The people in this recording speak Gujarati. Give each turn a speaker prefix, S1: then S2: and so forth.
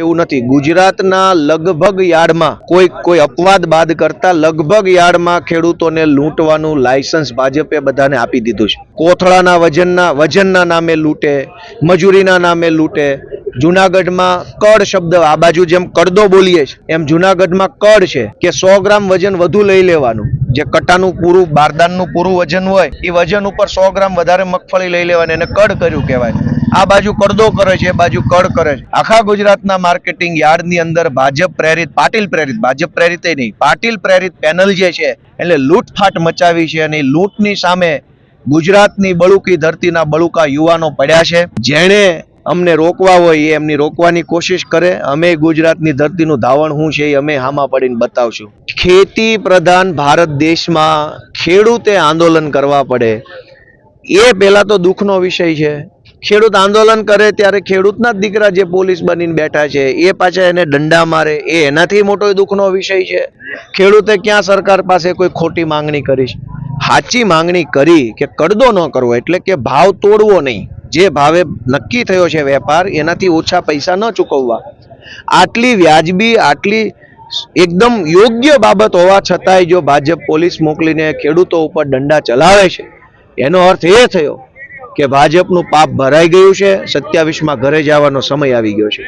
S1: એવું નથી. ગુજરાતના લગભગ યાર્ડમાં કોઈ કોઈ અપવાદ બાદ કરતા લગભગ યાર્ડમાં ખેડૂતોને લૂંટવાનું લાયસન્સ ભાજપે બધાને આપી દીધું છે. કોથળાના વજનના વજનના નામે લૂંટે, મજૂરીના નામે લૂંટે, જુનાગઢમાં કડ શબ્દ આ બાજુ જેમ કડદો બોલીએ છીએ એમ જુનાગઢમાં કડ છે કે સો ગ્રામ વજન વધુ લઈ લેવાનું. જે કટાનું પૂરું, બારદાનનું પૂરું વજન હોય, એ વજન ઉપર સો ગ્રામ વધારે મગફળી લઈ લેવાની એને કડ કર્યું કહેવાય. આ બાજુ કરદો કરે છે બાજુ કડ કરે છે. આખા ગુજરાતના માર્કેટિંગ યાર્ડની અંદર ભાજપ પ્રેરિત, પાટીલ પ્રેરિત, ભાજપ પ્રેરિત નહીં, પાટીલ પ્રેરિત પેનલ જે છે, એટલે લૂંટફાટ મચાવી છે અને લૂંટની સામે ગુજરાતની બળુકી ધરતીના બળુકા યુવાનો પડ્યા છે. જેણે અમને રોકવા હોય એ એમની રોકવાની કોશિશ કરે. અમે ગુજરાતની ધરતીનું ધાવણ શું છે એ અમે હામાં પડીને બતાવશું. ખેતી પ્રધાન ભારત દેશમાં ખેડૂતે આંદોલન કરવા પડે. એ પહેલાં તો દુઃખનો વિષય છે. ખેડૂત આંદોલન કરે ત્યારે ખેડૂતના જ દીકરા જે પોલીસ બનીને બેઠા છે, એ પાછા એને દંડા મારે, એ એનાથી મોટો દુઃખનો વિષય છે. ખેડૂતે ક્યાં સરકાર પાસે કોઈ ખોટી માંગણી કરી સાચી માંગણી કરી કે કડદો ન કરવો, એટલે કે ભાવ તોડવો નહીં. જે ભાવે નક્કી થયો છે વેપાર, એનાથી ઓછા પૈસા ન ચૂકવવા. આટલી વ્યાજબી, આટલી એકદમ યોગ્ય બાબત હોવા છતાંય જો ભાજપ પોલીસ મોકલીને ખેડૂતો ઉપર દંડા ચલાવે છે, એનો અર્થ એ થયો કે ભાજપનું પાપ ભરાઈ ગયું છે સત્યાવીસમાં ઘરે જવાનો સમય આવી ગયો છે.